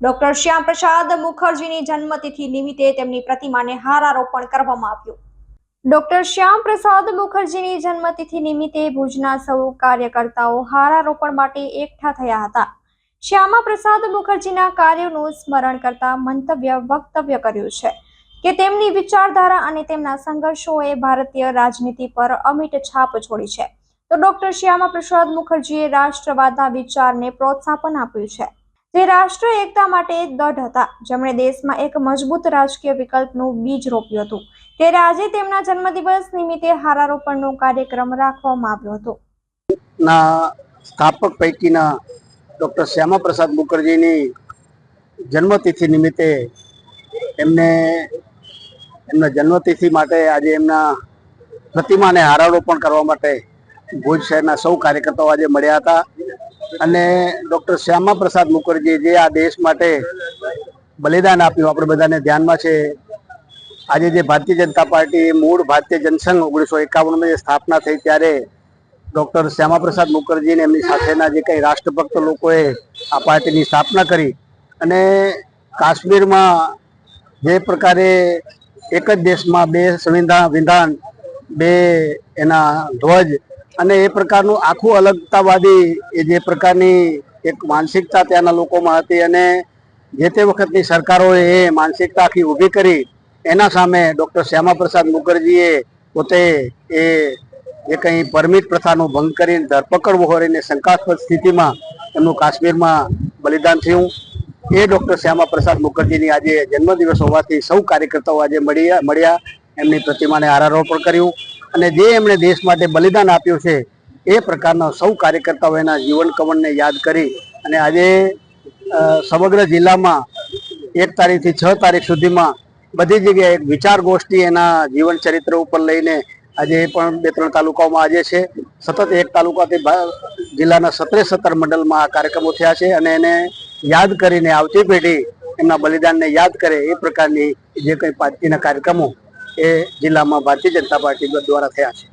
Doctor શ્યામ પ્રસાદ મુખર્જીની જન્મતિથિ નિમિત્તે તેમની પ્રતિમાને હારારોપણ કરવામાં આવ્યું. ડોક્ટર શ્યામ પ્રસાદ મુખર્જીની જન્મતિથિ નિમિત્તે ભુજના સૌ કાર્યકર્તાઓ હારારોપણ માટે એકઠા થયા હતા. શ્યામા પ્રસાદ મુખર્જીના કાર્યોનું સ્મરણ કરતા મંતવ્ય વક્તવ્ય કર્યું છે કે તેમની વિચારધારા અને તેમના સંઘર્ષોએ ભારતીય રાજનીતિ પર અમિટ છાપ છોડી છે. તો ડોક્ટર શ્યામા પ્રસાદ મુખર્જીએ રાષ્ટ્રવાદના વિચારને પ્રોત્સાહન આપ્યું છે. તે રાષ્ટ્ર એકતા માટે દઢ હતા. જેમણે દેશમાં એક મજબૂત રાજકીય વિકલ્પનું બીજ રોપ્યું હતું. ત્યારે આજે તેમના જન્મદિવસ નિમિત્તે હારારોપણનો કાર્યક્રમ રાખવામાં આવ્યો હતો. ના, સ્થાપક પૈકીના ડૉક્ટર શ્યામાપ્રસાદ મુખર્જીની જન્મતિથિ નિમિત્તે એમને, એમના જન્મતિથિ માટે આજે એમના પ્રતિમાને હારારોપણ કરવા માટે ભુજ શહેરના સૌ કાર્યકર્તાઓ આજે મળ્યા હતા. અને ડૉક્ટર શ્યામા પ્રસાદ મુખર્જી જે આ દેશ માટે બલિદાન આપ્યું, આપણે બધાને ધ્યાનમાં છે. આજે જે ભારતીય જનતા પાર્ટી મૂળ ભારતીય જનસંઘ ઓગણીસો એકાવનમાં જે સ્થાપના થઈ ત્યારે ડૉક્ટર શ્યામાપ્રસાદ મુખર્જીને એમની સાથેના જે કંઈ રાષ્ટ્રભક્ત લોકોએ આ પાર્ટીની સ્થાપના કરી અને કાશ્મીરમાં જે પ્રકારે એક જ દેશમાં બે સંવિધાન વિધાન, બે એના ધ્વજ અને એ પ્રકારનું આખું અલગતાવાદી એ જે પ્રકારની એક માનસિકતા ત્યાંના લોકોમાં હતી અને જે તે વખતની સરકારોએ એ માનસિકતા આખી ઊભી કરી, એના સામે ડૉક્ટર શ્યામાપ્રસાદ મુખર્જીએ પોતે એ જે કંઈ પરમિટ પ્રથાનો ભંગ કરીને ધરપકડ વહોરીને શંકાસ્પદ સ્થિતિમાં એમનું કાશ્મીરમાં બલિદાન થયું. એ ડૉક્ટર શ્યામા પ્રસાદ મુખર્જીની આજે જન્મદિવસ હોવાથી સૌ કાર્યકર્તાઓ આજે મળ્યા મળ્યા. એમની પ્રતિમાને આરારોપણ કર્યું. અને જે એમણે દેશ માટે બલિદાન આપ્યું છે, એ પ્રકારના સૌ કાર્યકર્તાઓ એના જીવન કવનને યાદ કરી અને આજે સમગ્ર જિલ્લામાં એક તારીખથી છ તારીખ સુધીમાં બધી જગ્યાએ એક વિચાર ગોષ્ઠી એના જીવન ચરિત્ર ઉપર લઈને આજે પણ બે ત્રણ તાલુકાઓમાં આજે છે. સતત એક તાલુકાથી જિલ્લાના સત્રે સત્તર મંડળમાં આ કાર્યક્રમો થયા છે અને એને યાદ કરીને આવતી પેઢી એમના બલિદાનને યાદ કરે એ પ્રકારની જે કંઈ પાર્ટીના કાર્યક્રમો એ જિલ્લામાં ભારતીય જનતા પાર્ટી દ્વારા થયા છે.